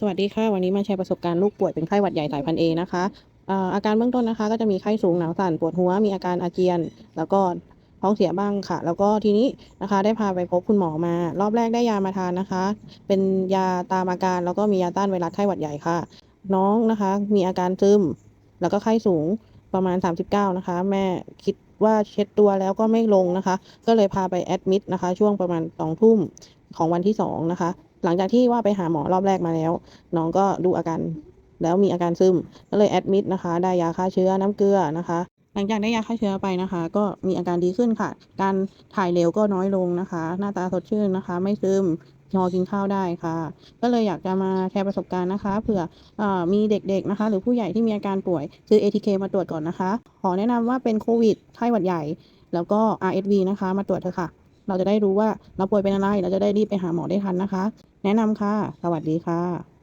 สวัสดีค่ะ วันนี้มาแชร์ประสบการณ์ลูกป่วยเป็นไข้หวัดใหญ่สายพันธุ์เอนะคะอาอาการเบื้องต้นนะคะ ก็จะมีไข้สูงหนาวสั่นปวดหัวมีอาการอาเจียน แล้วก็ท้องเสียบ้างค่ะ แล้วก็ทีนี้นะคะได้พาไปพบคุณหมอมา รอบแรกได้ยามาทานนะคะ เป็นยาตามอาการแล้วก็มียาต้านไวรัสไข้หวัดใหญ่ค่ะ น้องนะคะ มีอาการซึมแล้วก็ไข้สูงประมาณ 39 นะคะ แม่คิดว่าเช็ดตัวแล้วก็ไม่ลงนะคะ ก็เลยพาไปแอดมิดนะคะ ช่วงประมาณสองทุ่ม ของวันที่สองนะคะ หลังจากที่ว่าไปหาหมอรอบแรกมาแล้ว น้องก็ดูอาการแล้วมีอาการซึมก็เลยแอดมิดนะคะ ได้ยาฆ่าเชื้อน้ำเกลือนะคะ หลังจากได้ยาฆ่าเชื้อไปนะคะ ก็มีอาการดีขึ้นค่ะ การถ่ายเร็วก็น้อยลงนะคะ หน้าตาสดชื่นนะคะ ไม่ซึมพอกินข้าวได้ค่ะ ก็เลยอยากจะมาแชร์ประสบการณ์นะคะเผื่อออมีเด็กๆนะคะ หรือผู้ใหญ่ที่มีอาการป่วย ซื้อ ATK มาตรวจก่อนนะคะ ขอแนะนำว่าเป็นโควิดไข้หวัดใหญ่ แล้วก็ RSV นะคะ มาตรวจเถอะค่ะ เราจะได้รู้ว่าเราป่วยเป็นอะไร เราจะได้รีบไปหาหมอได้ทันนะคะ แนะนำค่ะ สวัสดีค่ะ